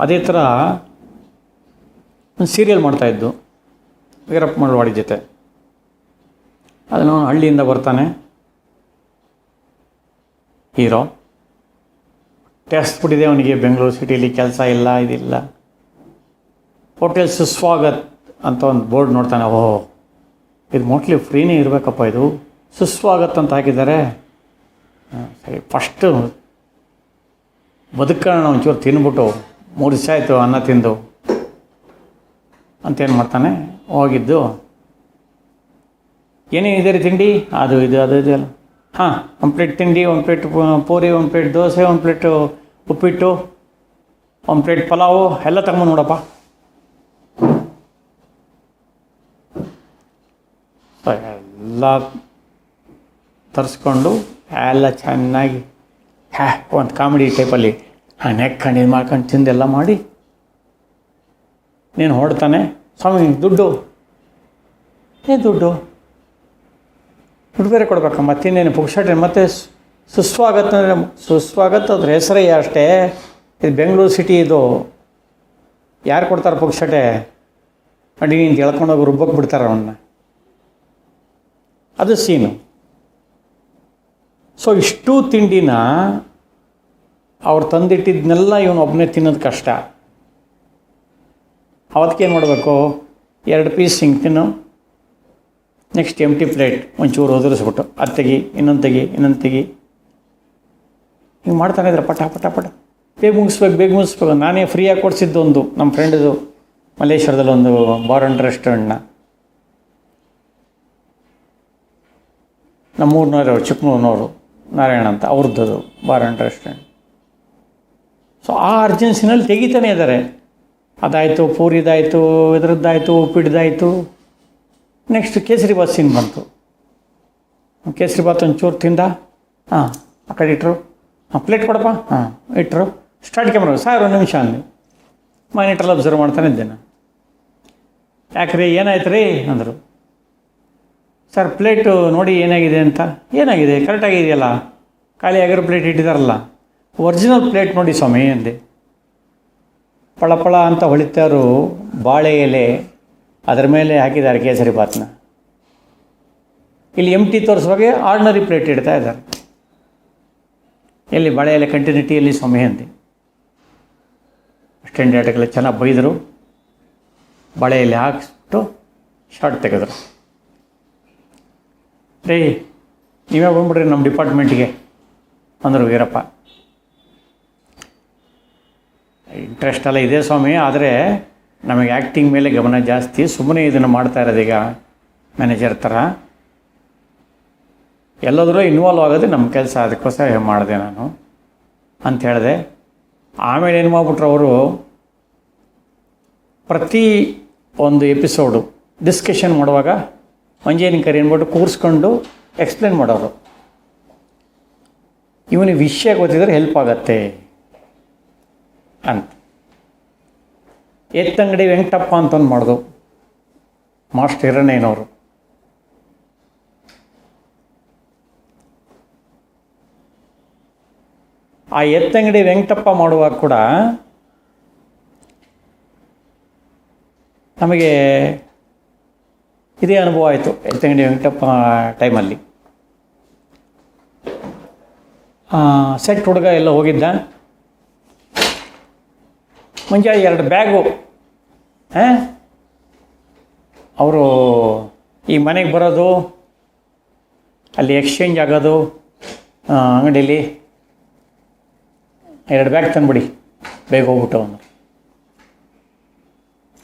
ಅದೇ ಥರ ಒಂದು ಸೀರಿಯಲ್ ಮಾಡ್ತಾಯಿದ್ದು ವೀರಪ್ಪ ಮಳವಾಡಿ ಜೊತೆ. ಅದನ್ನು ಹಳ್ಳಿಯಿಂದ ಬರ್ತಾನೆ. ಹೀರೋ. ಟೆಸ್ಟ್ ಬಿಟ್ಟಿದೆ ಅವನಿಗೆ, ಬೆಂಗಳೂರು ಸಿಟಿಯಲ್ಲಿ ಕೆಲಸ ಇಲ್ಲ, ಇದಿಲ್ಲ. ಹೋಟೆಲ್ ಸುಸ್ವಾಗತ್ ಅಂತ ಒಂದು ಬೋರ್ಡ್ ನೋಡ್ತಾನೆ. ಓಹೋ, ಇದು ಮೋಟ್ಲಿ ಫ್ರೀನೇ ಇರಬೇಕಪ್ಪ ಇದು. ಸುಸ್ವಾಗತ್ ಅಂತ ಹಾಕಿದ್ದಾರೆ. ಸರಿ, ಫಸ್ಟು ಬದುಕೋಣ ಒಂಚೂರು ತಿಂದ್ಬಿಟ್ಟು ಮೂರು ದಿವಸ ಆಯಿತು ಅನ್ನ ತಿಂದು. ಅಂತೇನು ಮಾಡ್ತಾನೆ, ಹೋಗಿದ್ದು. ಏನೇನಿದೆ ರೀ ತಿಂಡಿ? ಅದು ಇದು ಅದು ಇದು ಅಲ್ಲ ಹಾಂ, ಒಂದು ಪ್ಲೇಟ್ ತಿಂಡಿ, ಒಂದು ಪ್ಲೇಟ್ ಪೂರಿ, ಒಂದು ಪ್ಲೇಟ್ ದೋಸೆ, ಒಂದು ಪ್ಲೇಟು ಉಪ್ಪಿಟ್ಟು, ಒಂದು ಪ್ಲೇಟ್ ಪಲಾವು, ಎಲ್ಲ ತಗೊಂಡು ನೋಡಪ್ಪ. ಎಲ್ಲ ತರಿಸ್ಕೊಂಡು, ಎಲ್ಲ ಚೆನ್ನಾಗಿ, ಹ್ಯಾ, ಒಂದು ಕಾಮಿಡಿ ಟೈಪಲ್ಲಿ. ಹಾಂ ನೆಕ್ಕೊಂಡು ಮಾಡ್ಕೊಂಡು ತಿಂದೆಲ್ಲ ಮಾಡಿ ನೀನು ಹೊಡ್ತಾನೆ. ಸ್ವಾಮಿ ದುಡ್ಡು. ಏ ದುಡ್ಡು? ದುಡ್ಡು ಬೇರೆ ಕೊಡ್ಬೇಕಾ ಮತ್ತಿನ್ನೇನು ಪುಕ್ಷಾಟ್ರಿ ಮತ್ತೆ ಸುಸ್ವಾಗತ ಅಂದರೆ ಸುಸ್ವಾಗತ ಅದ್ರ ಹೆಸರೇ ಅಷ್ಟೇ. ಇದು ಬೆಂಗಳೂರು ಸಿಟಿ ಇದು. ಯಾರು ಕೊಡ್ತಾರೆ ಪುಕ್ಷಟೆ ಅಡಿ ನೀನು ಎಳ್ಕೊಂಡೋಗಿ ರುಬ್ಬಕ್ಕೆ ಬಿಡ್ತಾರೆ ಅವನ್ನ ಅದು ಸೀನು ಸೊ ಇಷ್ಟು ತಿಂಡಿನ ಅವ್ರು ತಂದಿಟ್ಟಿದ್ದನ್ನೆಲ್ಲ ಇವನು ಒಬ್ಬನೇ ತಿನ್ನೋದು ಕಷ್ಟ. ಅವತ್ತೇನು ಮಾಡಬೇಕು? ಎರಡು ಪೀಸ್ ಹಿಂಗೆ ತಿನ್ನು. ನೆಕ್ಸ್ಟ್ ಎಂಟಿ ಪ್ಲೇಟ್ ಒಂಚೂರು ಒದರಿಸ್ಬಿಟ್ಟು, ಅದು ತೆಗಿ, ಇನ್ನೊಂದು ತೆಗಿ ಇನ್ನೊಂದು ತೆಗಿ. ಹಿಂಗೆ ಮಾಡ್ತಾನೆ ಇದ್ರೆ ಪಟ ಪಟ ಪಟ. ಬೇಗ ಮುಗಿಸ್ಬೇಕು ಬೇಗ ಮುಗಿಸ್ಬೇಕು. ನಾನೇ ಫ್ರೀಯಾಗಿ ಕೊಡಿಸಿದ್ದು ಒಂದು ನಮ್ಮ ಫ್ರೆಂಡ್ದು ಮಲ್ಲೇಶ್ವರದಲ್ಲಿ ಒಂದು ಬಾರ್ ಅಂಡ್ ರೆಸ್ಟೋರೆಂಟ್ನ ನಮ್ಮೂರಿನವರು ಚಿಕ್ಕಮೂರಿನವರು ನಾರಾಯಣ ಅಂತ ಅವ್ರದ್ದು ಬಾರ್ ಅಂಡ್ ರೆಸ್ಟೋರೆಂಟ್ ಸೊ ಆ ಅರ್ಜೆನ್ಸಿನಲ್ಲಿ ತೆಗಿತಾನೆ ಇದ್ದಾರೆ ಅದಾಯಿತು, ಪೂರಿದಾಯಿತು, ಇದರದ್ದಾಯಿತು ಉಪ್ಪಿಡ್ದಾಯಿತು ನೆಕ್ಸ್ಟ್ ಕೇಸರಿ ಬಾತ್ ಸೀನ್ ಬಂತು. ಕೇಸರಿ ಬಾತ್ ಒಂಚೂರು ತಿಂದ. ಹಾಂ, ಆ ಕಡೆ ಇಟ್ಟರು ಹಾಂ ಪ್ಲೇಟ್ ಕೊಡಪ್ಪ. ಹಾಂ ಇಟ್ಟರು ಸ್ಟಾರ್ಟ್ ಕ್ಯಾಮ್ರಾ ಸಾವಿರ ಒಂದು ನಿಮಿಷ ಅಂದೆ ಮಾನಿಟ್ರಲ್ಲಿ ಅಬ್ಸರ್ವ್ ಮಾಡ್ತಾನೆ ಇದ್ದೆ ನಾನು ಯಾಕ್ರಿ ಏನಾಯ್ತು ರೀ ಅಂದರು. ಸರ್ ಪ್ಲೇಟು ನೋಡಿ ಏನಾಗಿದೆ ಅಂತ. ಏನಾಗಿದೆ? ಕರೆಕ್ಟಾಗಿದೆಯಲ್ಲ ಖಾಲಿ ಆಗಿರೋ ಪ್ಲೇಟ್ ಇಟ್ಟಿದಾರಲ್ಲ ಒರಿಜಿನಲ್ ಪ್ಲೇಟ್ ನೋಡಿ ಸ್ವಾಮಿ ಅಂದೆ. ಪಳಪಳ ಅಂತ ಹೊಳಿತಾರು ಬಾಳೆ ಎಲೆ, ಅದರ ಮೇಲೆ ಹಾಕಿದ್ದಾರೆ ಕೇಸರಿ ಬಾತ್ನ ಇಲ್ಲಿ ಎಂ ಟಿ ತೋರಿಸುವಾಗೆ ಆರ್ಡಿನರಿ ಪ್ಲೇಟ್ ಇಡ್ತಾ ಇದ್ದಾರೆ. ಎಲ್ಲಿ ಬಾಳೆ ಎಲೆ ಕಂಟಿನ್ಯೂಟಿಯಲ್ಲಿ ಸ್ವಾಮಿ ಅಂದೆ. ಸ್ಟ್ಯಾಂಡರ್ಡ್ಗೆಲ್ಲ ಚೆನ್ನಾಗಿ ಬೈದರು. ಬಾಳೆ ಎಲೆ ಹಾಕಿಸ್ಬಿಟ್ಟು ಶಾರ್ಟ್ ತೆಗೆದ್ರು. ರೀ ನೀವೇ ಬಂದ್ಬಿಡ್ರಿ ನಮ್ಮ ಡಿಪಾರ್ಟ್ಮೆಂಟ್ಗೆ ಅಂದರು ವೀರಪ್ಪ. ಇಂಟ್ರೆಸ್ಟ್ ಎಲ್ಲ ಇದೆ ಸ್ವಾಮಿ, ಆದರೆ ನಮಗೆ ಆ್ಯಕ್ಟಿಂಗ್ ಮೇಲೆ ಗಮನ ಜಾಸ್ತಿ. ಸುಮ್ಮನೆ ಇದನ್ನು ಮಾಡ್ತಾ ಇರೋದೀಗ ಮ್ಯಾನೇಜರ್ ಥರ ಎಲ್ಲದರೂ ಇನ್ವಾಲ್ವ್ ಆಗೋದೇ ನಮ್ಮ ಕೆಲಸ ಅದಕ್ಕೋಸ್ಕರ ಮಾಡಿದೆ ನಾನು ಅಂತ ಹೇಳಿದೆ. ಆಮೇಲೆ ಏನು ಮಾಡಿಬಿಟ್ರು ಅವರು, ಪ್ರತಿ ಒಂದು ಎಪಿಸೋಡು ಡಿಸ್ಕಷನ್ ಮಾಡುವಾಗ ಮಂಜೇನ ಕರಿ ಅಂದ್ಬಿಟ್ಟು ಕೂರಿಸ್ಕೊಂಡು ಎಕ್ಸ್ಪ್ಲೇನ್ ಮಾಡೋರು. ಇವನಿಗೆ ವಿಷಯ ಗೊತ್ತಿದ್ರೆ ಹೆಲ್ಪ್ ಆಗತ್ತೆ. ಅಂತ. ಎತ್ತಂಗಡಿ ವೆಂಕಟಪ್ಪ ಅಂತ ಒಂದು ಮಾಡಿದ್ರು ಮಾಸ್ಟರ್ ಹಿರಣ್ಣಯ್ಯನವರು. ಆ ಎತ್ತಂಗಡಿ ವೆಂಕಟಪ್ಪ ಮಾಡುವಾಗ ಕೂಡ ನಮಗೆ ಇದೇ ಅನುಭವ ಆಯಿತು ಎತ್ತಂಗಡಿ ವೆಂಕಟಪ್ಪ ಟೈಮಲ್ಲಿ. ಸೆಟ್ ಹುಡುಗ ಎಲ್ಲ ಹೋಗಿದ್ದ. ಮುಂಜಾ ಎರಡು ಬ್ಯಾಗು, ಹಾಂ? ಅವರು ಈ ಮನೆಗೆ ಬರೋದು, ಅಲ್ಲಿ ಎಕ್ಸ್ಚೇಂಜ್ ಆಗೋದು ಅಂಗಡೀಲಿ ಎರಡು ಬ್ಯಾಗ್ ತಂದುಬಿಡಿ, ಬೇಗ ಹೋಗ್ಬಿಟ್ಟು ಅವನು.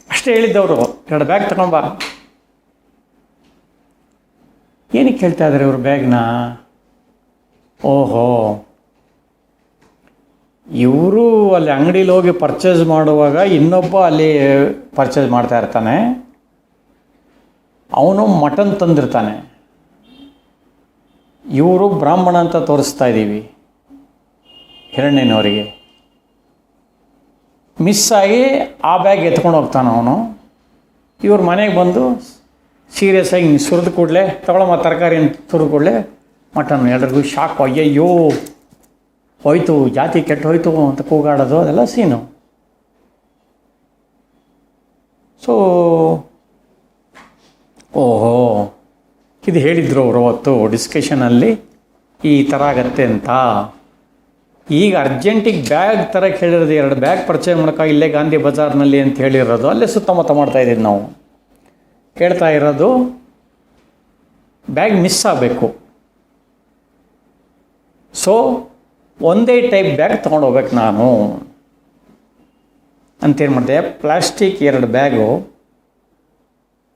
ಅಷ್ಟೇ ಹೇಳಿದ್ದವರು, ಎರಡು ಬ್ಯಾಗ್ ತಗೊಂಬ ಏನಕ್ಕೆ ಹೇಳ್ತಾ ಇದ್ದಾರೆ ಇವರು ಬ್ಯಾಗ್ನ? ಓಹೋ. ಇವರು ಅಲ್ಲಿ ಅಂಗಡೀಲಿ ಹೋಗಿ ಪರ್ಚೇಸ್ ಮಾಡುವಾಗ ಇನ್ನೊಬ್ಬ ಅಲ್ಲಿ ಪರ್ಚೇಸ್ ಮಾಡ್ತಾ ಇರ್ತಾನೆ. ಅವನು ಮಟನ್ ತಂದಿರ್ತಾನೆ. ಇವರು ಬ್ರಾಹ್ಮಣ ಅಂತ ತೋರಿಸ್ತಾ ಇದ್ದೀವಿ ಹಿರಣ್ಯನವರಿಗೆ. ಮಿಸ್ ಆಗಿ ಆ ಬ್ಯಾಗ್ ಎತ್ಕೊಂಡು ಹೋಗ್ತಾನೆ ಅವನು. ಇವ್ರ ಮನೆಗೆ ಬಂದು ಸೀರಿಯಸ್ ಆಗಿ ಸುರಿದು ಕೂಡಲೇ ತಗೊಳ್ಳೋ ತರಕಾರಿ ಸುರಿದ ಕೂಡಲೇ ಮಟನ್ ಎಲ್ರಿಗೂ ಶಾಕ್, ಅಯ್ಯಯ್ಯೋ. ಹೋಯ್ತು, ಜಾತಿ ಕೆಟ್ಟು ಹೋಯ್ತು ಅಂತ ಕೂಗಾಡೋದು, ಅದೆಲ್ಲ ಸೀನು. ಸೊ ಓಹೋ, ಇದು ಹೇಳಿದರು ಅವರು ಅವತ್ತು ಡಿಸ್ಕಷನಲ್ಲಿ ಈ ಥರ ಆಗತ್ತೆ ಅಂತ. ಈಗ ಅರ್ಜೆಂಟಿಗೆ ಬ್ಯಾಗ್ ಥರ ಕೇಳಿರೋದು ಎರಡು ಬ್ಯಾಗ್ ಪರ್ಚೇಸ್ ಮಾಡೋಕೆ ಇಲ್ಲೇ ಗಾಂಧಿ ಬಜಾರ್ನಲ್ಲಿ ಅಂತ ಹೇಳಿರೋದು, ಅಲ್ಲೇ ಸುತ್ತಮುತ್ತ ಮಾಡ್ತಾ ಇದ್ದೀವಿ ನಾವು. ಹೇಳ್ತಾ ಇರೋದು ಬ್ಯಾಗ್ ಮಿಸ್ ಆಗಬೇಕು. ಸೊ ಒಂದೇ ಟೈಪ್ ಬ್ಯಾಗ್ ತೊಗೊಂಡು ಹೋಗ್ಬೇಕು ನಾನು. ಅಂತೇನು ಮಾಡಿದೆ? ಪ್ಲಾಸ್ಟಿಕ್ ಎರಡು ಬ್ಯಾಗು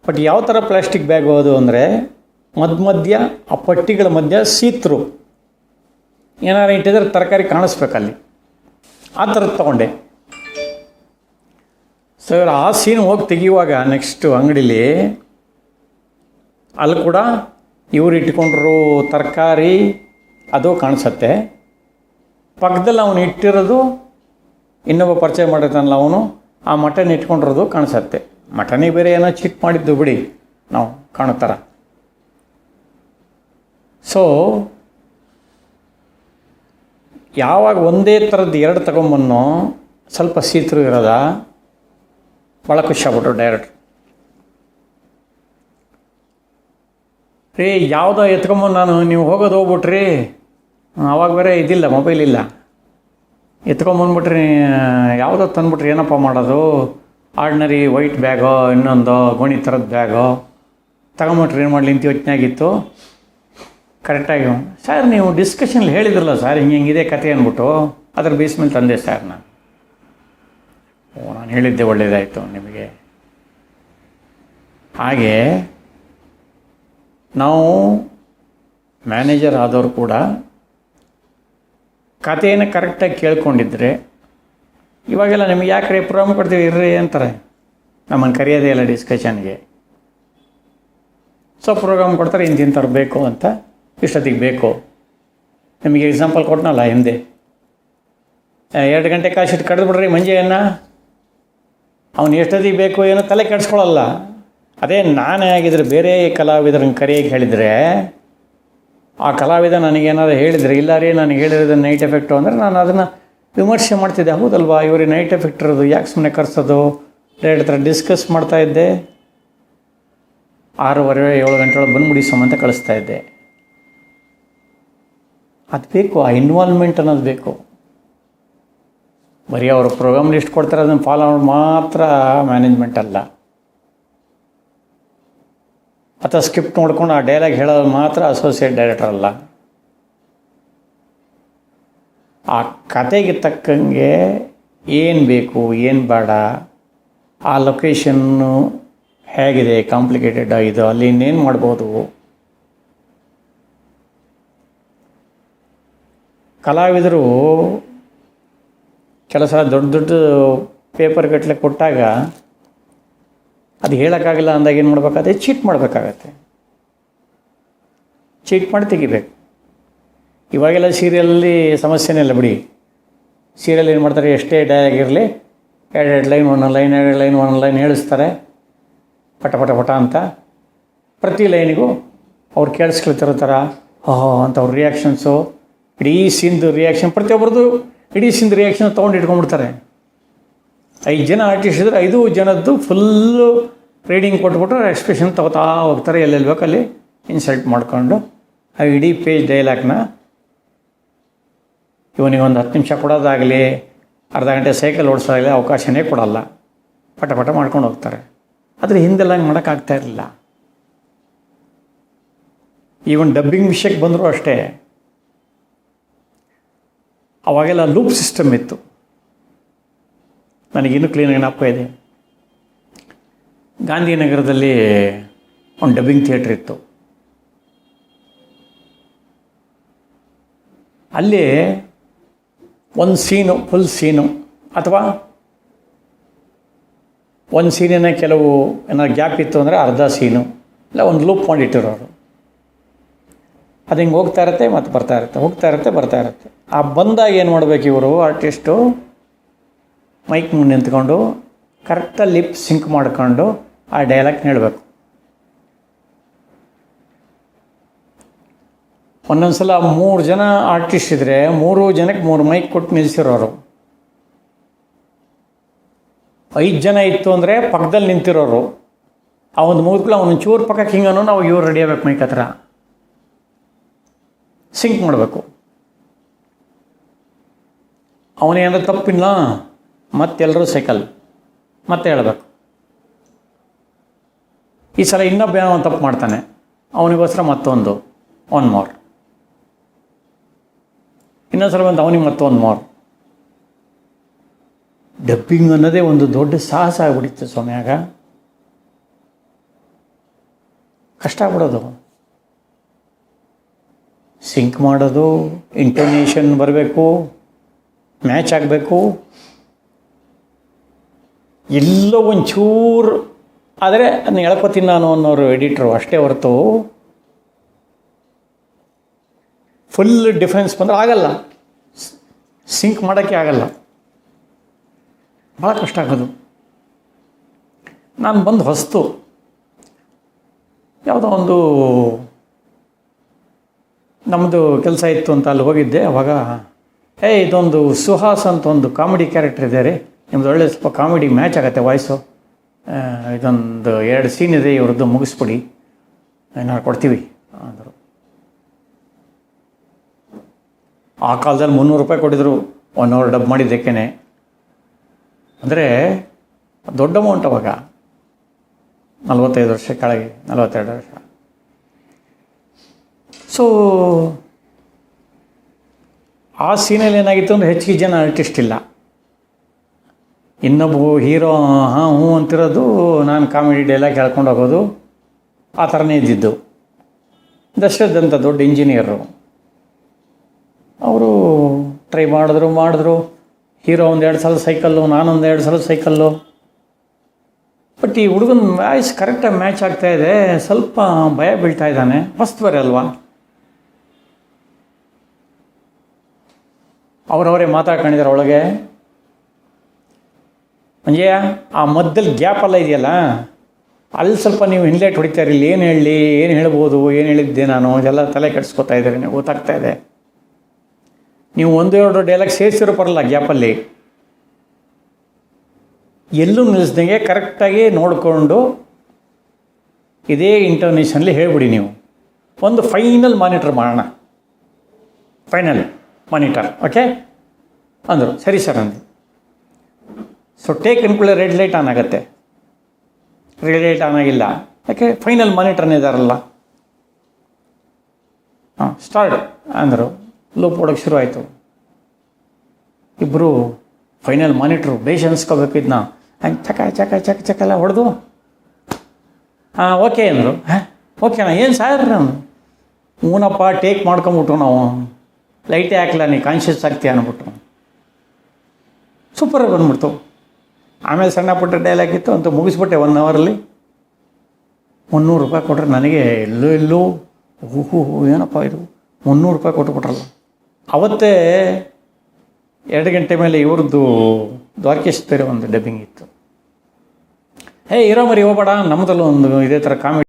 ಬಟ್ ಯಾವ ಥರ ಪ್ಲಾಸ್ಟಿಕ್ ಬ್ಯಾಗ್ ಅದು ಅಂದರೆ ಮಧ್ಯ ಮಧ್ಯ, ಆ ಪಟ್ಟಿಗಳ ಮಧ್ಯ ಸೀತ್ರು ಏನಾರು ಇಟ್ಟಿದ್ರೆ ತರಕಾರಿ ಕಾಣಿಸ್ಬೇಕಲ್ಲಿ. ಆ ಥರದ್ದು ತೊಗೊಂಡೆ. ಸರ್ ಆ ಸೀನ್ ಹೋಗಿ ತೆಗಿಯುವಾಗ ನೆಕ್ಸ್ಟು ಅಂಗಡೀಲಿ, ಅಲ್ಲಿ ಕೂಡ ಇವ್ರು ಇಟ್ಕೊಂಡ್ರು ತರಕಾರಿ, ಅದು ಕಾಣಿಸತ್ತೆ. ಪಕ್ಕದಲ್ಲಿ ಅವನು ಇಟ್ಟಿರೋದು, ಇನ್ನೊಬ್ಬ ಪರಿಚಯ ಮಾಡಿರ್ತಾನಲ್ಲ ಅವನು, ಆ ಮಟನ್ ಇಟ್ಕೊಂಡಿರೋದು ಕಾಣಿಸತ್ತೆ. ಮಟನಿಗೆ ಬೇರೆ ಏನೋ ಚಿಕ್ ಮಾಡಿದ್ದು ಬಿಡಿ, ನಾವು ಕಾಣೋ ಥರ ಸೊ ಯಾವಾಗ ಒಂದೇ ಥರದ್ದು ಎರಡು ತಗೊಂಬನ್ನೋ ಸ್ವಲ್ಪ ಸೀತರು ಇರೋದ ಭಾಳ ಖುಷಿಯಾಗ್ಬಿಟ್ರು ಡೈರೆಕ್ಟ್ ರೀ ಯಾವುದೋ ಎತ್ಕೊಂಬಂದು ನಾನು, ನೀವು ಹೋಗೋದು ಹೋಗ್ಬಿಟ್ರಿ. ಅವಾಗ ಬೇರೆ ಇದಿಲ್ಲ ಮೊಬೈಲ್ ಇಲ್ಲ. ಎತ್ಕೊಂಬಂದ್ಬಿಟ್ರಿ ಯಾವುದೋ ತಂದ್ಬಿಟ್ರಿ, ಏನಪ್ಪ ಮಾಡೋದು? ಆರ್ಡಿನರಿ ವೈಟ್ ಬ್ಯಾಗೋ ಇನ್ನೊಂದು ಗೋಣಿ ಥರದ ಬ್ಯಾಗೋ ತಗೊಂಬಿಟ್ರಿ ಏನು ಮಾಡಲಿ ಅಂತ ಯೋಚನೆ ಆಗಿತ್ತು ಕರೆಕ್ಟಾಗಿ ಸರ್ ನೀವು ಡಿಸ್ಕಷನ್ಲಿ ಹೇಳಿದ್ರಲ್ಲ ಸರ್ ಹಿಂಗೆ ಹಿಂಗಿದೆ ಕತೆ ಅಂದ್ಬಿಟ್ಟು, ಅದ್ರ ಬೇಸ್ ಮೇಲೆ ತಂದೆ ಸರ್ ನಾನು. ಓ, ನಾನು ಹೇಳಿದ್ದೆ ಒಳ್ಳೆಯದಾಯಿತು ನಿಮಗೆ. ಹಾಗೆ, ನಾವು ಮ್ಯಾನೇಜರ್ ಆದವರು ಕೂಡ ಕಥೆಯನ್ನು ಕರೆಕ್ಟಾಗಿ ಕೇಳ್ಕೊಂಡಿದ್ರೆ ಇವಾಗೆಲ್ಲ ನಿಮ್ಗೆ ಯಾಕೆ ರೀ ಪ್ರೋಗ್ರಾಮ್ ಕೊಡ್ತೀವಿ ಇರ್ರಿ ಅಂತಾರೆ. ನಮ್ಮನ್ನು ಕರೆಯೋದೇ ಇಲ್ಲ ಡಿಸ್ಕಷನ್ಗೆ ಸೊ ಪ್ರೋಗ್ರಾಮ್ ಕೊಡ್ತಾರೆ ಇಂತಿಂಥವ್ರು ಬೇಕು ಅಂತ. ಇಷ್ಟೊತ್ತಿಗೆ ಬೇಕು. ನಿಮಗೆ ಎಕ್ಸಾಂಪಲ್ ಕೊಟ್ಟನಲ್ಲ ಹಿಂದೆ. ಎರಡು ಗಂಟೆ ಕಾಸಿಟ್ಟು ಕಡ್ದು ಬಿಡ್ರಿ ಮಂಜೆಯನ್ನು. ಅವನು ಎಷ್ಟೊತ್ತಿಗೆ ಬೇಕು ಏನೋ ತಲೆ ಕೆಡಿಸ್ಕೊಳ್ಳಲ್ಲ ಅದೇ ನಾನೇ ಆಗಿದ್ರೆ ಬೇರೆ ಕಲಾವಿದರನ್ನ ಕರೆಯೋಕೆ ಹೇಳಿದರೆ ಆ ಕಲಾವಿದ ನನಗೇನಾದ್ರು ಹೇಳಿದರೆ, ಇಲ್ಲ ರೀ ನನಗೆ ಹೇಳಿರೋದು ನೈಟ್ ಎಫೆಕ್ಟು ಅಂದರೆ ನಾನು ಅದನ್ನು ವಿಮರ್ಶೆ ಮಾಡ್ತಿದ್ದೆ. ಹೌದಲ್ವಾ ಇವ್ರಿಗೆ ನೈಟ್ ಎಫೆಕ್ಟ್ ಇರೋದು ಯಾಕೆ ಸುಮ್ಮನೆ ಕರ್ಸೋದು? ಎರಡು ಥರ ಡಿಸ್ಕಸ್ ಮಾಡ್ತಾ ಇದ್ದೆ. ಆರೂವರೆ, ಏಳು ಗಂಟೆ ಒಳಗೆ ಮುಡಿಸೋ ಅಂತ ಕಳಿಸ್ತಾ ಇದ್ದೆ. ಅದು ಬೇಕು, ಆ ಇನ್ವಾಲ್ವ್ಮೆಂಟ್ ಅನ್ನೋದು ಬೇಕು. ಬರೀ ಅವರು ಪ್ರೋಗ್ರಾಮ್ ಲಿಸ್ಟ್ ಕೊಡ್ತಾರೆ, ಅದನ್ನು ಫಾಲೋ ಮಾಡಿ ಮಾತ್ರ ಮ್ಯಾನೇಜ್ಮೆಂಟ್ ಅಲ್ಲ. ಅಥವಾ ಸ್ಕ್ರಿಪ್ಟ್ ನೋಡ್ಕೊಂಡು ಆ ಡೈಲಾಗ್ ಹೇಳೋದು ಮಾತ್ರ ಅಸೋಸಿಯೇಟ್ ಡೈರೆಕ್ಟರ್ ಅಲ್ಲ. ಆ ಕತೆಗೆ ತಕ್ಕಂಗೆ ಏನು ಬೇಕು, ಏನು ಬೇಡ, ಆ ಲೊಕೇಶನ್ನು ಹೇಗಿದೆ ಕಾಂಪ್ಲಿಕೇಟೆಡ್ ಆಗಿದೆ ಅಲ್ಲಿ ಇನ್ನೇನು ಮಾಡ್ಬೋದು? ಕಲಾವಿದರು ಕೆಲಸ ದೊಡ್ಡ ದೊಡ್ಡ ಪೇಪರ್ ಗಟ್ಟಲೆ ಕೊಟ್ಟಾಗ ಅದು ಹೇಳೋಕ್ಕಾಗಲ್ಲ ಅಂದಾಗ ಏನು ಮಾಡ್ಬೇಕಾದ್ರೆ ಚೀಟ್ ಮಾಡಬೇಕಾಗತ್ತೆ. ಚೀಟ್ ಮಾಡಿ ತೆಗಿಬೇಕು. ಇವಾಗೆಲ್ಲ ಸೀರಿಯಲಲ್ಲಿ ಸಮಸ್ಯೆನೇ ಇಲ್ಲ ಬಿಡಿ. ಸೀರಿಯಲ್ ಏನು ಮಾಡ್ತಾರೆ? ಎಷ್ಟೇ ಡೈಲಾಗ್ ಇರಲಿ, ಎರಡು ಎರಡು ಲೈನ್ ಒಂದೊಂದು ಲೈನ್ ಎರಡು ಲೈನ್ ಒಂದೊಂದು ಲೈನ್ ಹೇಳಿಸ್ತಾರೆ. ಪಟ ಪಟ ಪಟ ಅಂತ. ಪ್ರತಿ ಲೈನಿಗೂ ಅವ್ರು ಕೇಳಿಸ್ಕೊಳ್ತಿರೋ ಥರ ಓಹೋ ಅಂತ ಅವ್ರ ರಿಯಾಕ್ಷನ್ಸು ಇಡೀ ಸೀನ್ದು ರಿಯಾಕ್ಷನ್ ಪ್ರತಿಯೊಬ್ಬರದು ಇಡೀ ಸೀನ್ದು ರಿಯಾಕ್ಷನ್ ತೊಗೊಂಡು ಇಟ್ಕೊಂಡ್ಬಿಡ್ತಾರೆ. ಐದು ಜನ ಆರ್ಟಿಸ್ಟ್ ಇದ್ರೆ ಐದು ಜನದ್ದು ಫುಲ್ಲು ರೀಡಿಂಗ್ ಕೊಟ್ಬಿಟ್ರೆ ಎಕ್ಸ್ಪ್ರೆಷನ್ ತಗೋತಾ ಹೋಗ್ತಾರೆ, ಎಲ್ಲೆಲ್ಲಿ ಬೇಕು ಅಲ್ಲಿ ಇನ್ಸಲ್ಟ್ ಮಾಡಿಕೊಂಡು. ಆ ಇಡೀ ಪೇಜ್ ಡೈಲಾಗ್ನ ಇವನಿಗೆ ಒಂದು ಹತ್ತು ನಿಮಿಷ ಕೊಡೋದಾಗಲಿ, ಅರ್ಧ ಗಂಟೆ ಸೈಕಲ್ ಓಡಿಸೋದಾಗಲಿ ಅವಕಾಶನೇ ಕೊಡಲ್ಲ. ಪಟ ಪಟ ಮಾಡ್ಕೊಂಡು ಹೋಗ್ತಾರೆ. ಆದರೆ ಹಿಂದೆಲ್ಲ ಹಂಗೆ ಮಾಡೋಕ್ಕಾಗ್ತಾ ಇರಲಿಲ್ಲ. ಈವನ್ ಡಬ್ಬಿಂಗ್ ವಿಷಯಕ್ಕೆ ಬಂದರೂ ಅಷ್ಟೇ. ಅವಾಗೆಲ್ಲ ಲೂಪ್ ಸಿಸ್ಟಮ್ ಇತ್ತು. ನನಗಿನ್ನೂ ಕ್ಲೀನ್ ಜ್ಞಾಪಕ ಇದೆ. ಗಾಂಧಿನಗರದಲ್ಲಿ ಒಂದು ಡಬ್ಬಿಂಗ್ ಥಿಯೇಟ್ರ್ ಇತ್ತು. ಅಲ್ಲಿ ಒಂದು ಸೀನು ಫುಲ್ ಸೀನು ಅಥವಾ ಒಂದು ಸೀನಿನ ಕೆಲವು ಏನಾದ್ರು ಗ್ಯಾಪ್ ಇತ್ತು ಅಂದರೆ ಅರ್ಧ ಸೀನು ಇಲ್ಲ ಒಂದು ಲೂಪ್ ಮಾಡಿಟ್ಟಿರೋರು. ಅದು ಹಿಂಗೆ ಹೋಗ್ತಾ ಇರುತ್ತೆ ಮತ್ತು ಬರ್ತಾ ಇರುತ್ತೆ, ಹೋಗ್ತಾ ಇರುತ್ತೆ, ಬರ್ತಾ ಇರುತ್ತೆ. ಆ ಬಂದಾಗ ಏನು ಮಾಡಬೇಕು ಇವರು ಆರ್ಟಿಸ್ಟು ಮೈಕ್ ಮುಂದೆ ನಿಂತ್ಕೊಂಡು ಕರೆಕ್ಟಾಗಿ ಲಿಪ್ ಸಿಂಕ್ ಮಾಡ್ಕೊಂಡು ಆ ಡೈಲಾಗ್ ಹೇಳಬೇಕು. ಒಂದೊಂದು ಸಲ ಮೂರು ಜನ ಆರ್ಟಿಸ್ಟ್ ಇದ್ದರೆ ಮೂರು ಜನಕ್ಕೆ ಮೂರು ಮೈಕ್ ಕೊಟ್ಟು ನಿಲ್ಲಿಸಿರೋರು ಐದು ಜನ ಇತ್ತು ಅಂದರೆ ಪಕ್ಕದಲ್ಲಿ ನಿಂತಿರೋರು. ಆ ಒಂದು ಮುಗಿದ್ಕೊಳ್ಳೋ ಒಂದೊಂದು ಚೂರು ಪಕ್ಕಕ್ಕೆ ಹಿಂಗನು ನಾವು ಇವ್ರು ರೆಡಿ ಆಗಬೇಕು ಮೈಕ್ ಹತ್ರ. ಸಿಂಕ್ ಮಾಡಬೇಕು. ಅವನೇನಾದ್ರೂ ತಪ್ಪಿಲ್ಲ? ಮತ್ತೆಲ್ಲರೂ ಸೈಕಲ್ ಮತ್ತೆ ಹೇಳಬೇಕು. ಈ ಸಲ ಇನ್ನೊಬ್ಬ ಏನೋ ತಪ್ಪು ಮಾಡ್ತಾನೆ. ಅವನಿಗೋಸ್ಕರ ಮತ್ತೊಂದು. ಒನ್ ಮೋರ್ ಇನ್ನೊಂದು ಸಲ ಬಂದು ಅವನಿಗೆ ಮತ್ತೊಂದು ಮೋರ್ ಡಬ್ಬಿಂಗ್ ಅನ್ನೋದೇ ಒಂದು ದೊಡ್ಡ ಸಾಹಸ ಆಗಿಬಿಡಿತ್ತು ಸ್ವಾಮಿಯಾಗ ಕಷ್ಟ ಆಗ್ಬಿಡೋದು. ಸಿಂಕ್ ಮಾಡೋದು ಇಂಟೋನೇಷನ್ ಬರಬೇಕು ಮ್ಯಾಚ್ ಆಗಬೇಕು. ಎಲ್ಲೋ ಒಂಚೂರು, ಆದರೆ ಅದನ್ನ ಹೇಳ್ಕೊತೀನಿ ನಾನು ಅನ್ನೋರು ಎಡಿಟ್ರು ಅಷ್ಟೇ ಹೊರತು ಫುಲ್ ಡಿಫ್ರೆನ್ಸ್ ಬಂದರೆ ಆಗಲ್ಲ. ಸಿಂಕ್ ಮಾಡೋಕ್ಕೆ ಆಗಲ್ಲ. ಭಾಳ ಕಷ್ಟ ಆಗೋದು. ನಾನು ಬಂದು ಹೊಸ್ತು. ಯಾವುದೋ ಒಂದು ನಮ್ಮದು ಕೆಲಸ ಇತ್ತು ಅಂತ ಅಲ್ಲಿ ಹೋಗಿದ್ದೆ, ಅವಾಗ ಏ ಇದೊಂದು ಸುಹಾಸ್ ಅಂತ ಒಂದು ಕಾಮಿಡಿ ಕ್ಯಾರೆಕ್ಟರ್ ಇದೆ ರೀ. ನಿಮ್ದು ಒಳ್ಳೆ ಸ್ವಲ್ಪ ಕಾಮಿಡಿ ಮ್ಯಾಚ್ ಆಗುತ್ತೆ ವಾಯ್ಸು ಇದೊಂದು ಎರಡು ಸೀನ್ ಇದೆ, ಇವ್ರದ್ದು ಮುಗಿಸ್ಬಿಡಿ. ಏನಾರು ಕೊಡ್ತೀವಿ, ಅಂದರು. ಆ ಕಾಲದಲ್ಲಿ ಮುನ್ನೂರು ರೂಪಾಯಿ ಕೊಟ್ಟಿದ್ರು ಒನ್ ಅವರ್ ಡಬ್ ಮಾಡಿದ್ದಕ್ಕೇ ಅಂದರೆ, ದೊಡ್ಡ ಅಮೌಂಟ್ ಅವಾಗ. ನಲವತ್ತೈದು ವರ್ಷ ಕೆಳಗೆ, ನಲವತ್ತೆರಡು ವರ್ಷ. ಸೊ ಆ ಸೀನಲ್ಲಿ ಏನಾಗಿತ್ತು ಅಂದರೆ ಹೆಚ್ಚಿಗೆ ಜನ ಆರ್ಟಿಸ್ಟ್ ಇಲ್ಲ. ಇನ್ನೊಬ್ಬ ಹೀರೋ, ಹಾಂ, ಹ್ಞೂ ಅಂತಿರೋದು ನಾನು ಕಾಮಿಡಿ ಡೈಲಾಗ್ ಹೇಳ್ಕೊಂಡು ಹೋಗೋದು. ಆ ಥರನೇ ಇದ್ದಿದ್ದು. ದಶರಥ್ ಅಂತ ದೊಡ್ಡ ಇಂಜಿನಿಯರು ಅವರು ಟ್ರೈ ಮಾಡಿದ್ರು ಮಾಡಿದ್ರು. ಹೀರೋ ಒಂದು ಎರಡು ಸಲ ಸೈಕಲ್ಲು ನಾನೊಂದು ಎರಡು ಸಲ ಸೈಕಲ್ಲು ಬಟ್ ಈ ಹುಡುಗನ ವಾಯ್ಸ್ ಕರೆಕ್ಟಾಗಿ ಮ್ಯಾಚ್ ಆಗ್ತಾ ಇದೆ. ಸ್ವಲ್ಪ ಭಯ ಬೀಳ್ತಾ ಇದ್ದಾನೆ. ಬೇರೆ ಅಲ್ವಾ? ಅವರವರೇ ಮಾತಾಡ್ಕೊಂಡಿದ್ದಾರೆ ಒಳಗೆ. ಮಂಜಯ್ಯ ಆ ಮಧ್ಯದಲ್ಲಿ ಗ್ಯಾಪ್ ಎಲ್ಲ ಇದೆಯಲ್ಲ? ಅಲ್ಲಿ ಸ್ವಲ್ಪ ನೀವು ಹಿನ್ಲೈಟ್ ಹೊಡಿತಾ ಇರಲಿ ಏನು ಹೇಳಲಿ ಏನು ಹೇಳ್ಬೋದು, ಏನು ಹೇಳಿದ್ದೆ ನಾನು ಅದೆಲ್ಲ ತಲೆ ಕೆಡಿಸ್ಕೊತಾ ಇದ್ದಾರೆ, ನೀವು ಗೊತ್ತಾಗ್ತಾ ಇದೆ. ನೀವು ಒಂದು ಎರಡು ಡೈಲಾಗ್ ಸೇರಿಸಿರೋ ಬರಲ್ಲ ಗ್ಯಾಪಲ್ಲಿ ಎಲ್ಲೂ ನಿಲ್ಲಿಸ್ದಂಗೆ ಕರೆಕ್ಟಾಗಿ ನೋಡಿಕೊಂಡು ಇದೇ ಇಂಟರ್ನೇಷನಲ್ಲಿ ಹೇಳ್ಬಿಡಿ ನೀವು. ಒಂದು ಫೈನಲ್ ಮಾನಿಟರ್ ಮಾಡೋಣ. ಫೈನಲ್ ಮಾನಿಟರ್ ಓಕೆ ಅಂದರು. ಸರಿ ಸರ್ ಅಂದು ಸೊ ಟೇಕ್ ಅಂದ್ಕೊಳ್ಳೆ ರೆಡ್ ಲೈಟ್ ಆನ್ ಆಗುತ್ತೆ. ರೆಡ್ ಲೈಟ್ ಆನ್ ಆಗಿಲ್ಲ. ಯಾಕೆ? ಫೈನಲ್ ಮಾನಿಟರ್ನೇ ಇದ್ದಾರಲ್ಲ ಹಾಂ ಸ್ಟಾರ್ಟ್ ಅಂದರು. ಲೂಪ್ ಹೊಡೋಕೆ ಶುರು ಆಯಿತು. ಇಬ್ಬರು ಫೈನಲ್ ಮಾನಿಟ್ರು ಬೇಷ್ ಅನ್ಸ್ಕೋಬೇಕು ಇದನ್ನ ಹಂಗೆ ಚಕ ಚಕ ಚಕ ಚಕ ಎಲ್ಲ ಹೊಡೆದು. ಹಾಂ ಓಕೆ ಅಂದರು. ಹಾಂ ಅಣ್ಣ, ಏನು ಸಾರ್ ನಾನು ಹ್ಞೂನಪ್ಪ ಟೇಕ್ ಮಾಡ್ಕೊಂಬಿಟ್ಟು ನಾವು ಲೈಟೇ ಹಾಕಲ್ಲ ನೀ ಕಾನ್ಷಿಯಸ್ ಆಗ್ತೀಯ ಅಂದ್ಬಿಟ್ಟು ಸೂಪರಾಗಿ ಬಂದ್ಬಿಡ್ತು. ಆಮೇಲೆ ಸಣ್ಣ ಪುಟ್ಟ ಡೈಲಾಗ್ ಇತ್ತು ಅಂತ ಮುಗಿಸ್ಬಿಟ್ಟೆ ಒನ್ ಅವರಲ್ಲಿ ಮುನ್ನೂರು ರೂಪಾಯಿ ಕೊಟ್ಟರೆ ನನಗೆ ಎಲ್ಲೋ ಎಲ್ಲೋ ಹೂ ಏನಪ್ಪ ಇದು? ಮುನ್ನೂರು ರೂಪಾಯಿ ಕೊಟ್ಟುಬಿಟ್ರಲ್ಲ ಅವತ್ತೇ ಎರಡು ಗಂಟೆ ಮೇಲೆ ಇವ್ರದ್ದು ದ್ವಾರಕೇಶ್ ಬೇರೆ ಒಂದು ಡಬ್ಬಿಂಗ್ ಇತ್ತು. ಹೇ, ಇರೋ ಮರಿ ಹೋಗಬೇಡ ನಮ್ಮದಲ್ಲೂ ಒಂದು ಇದೇ ಥರ ಕಾಮಿಡಿ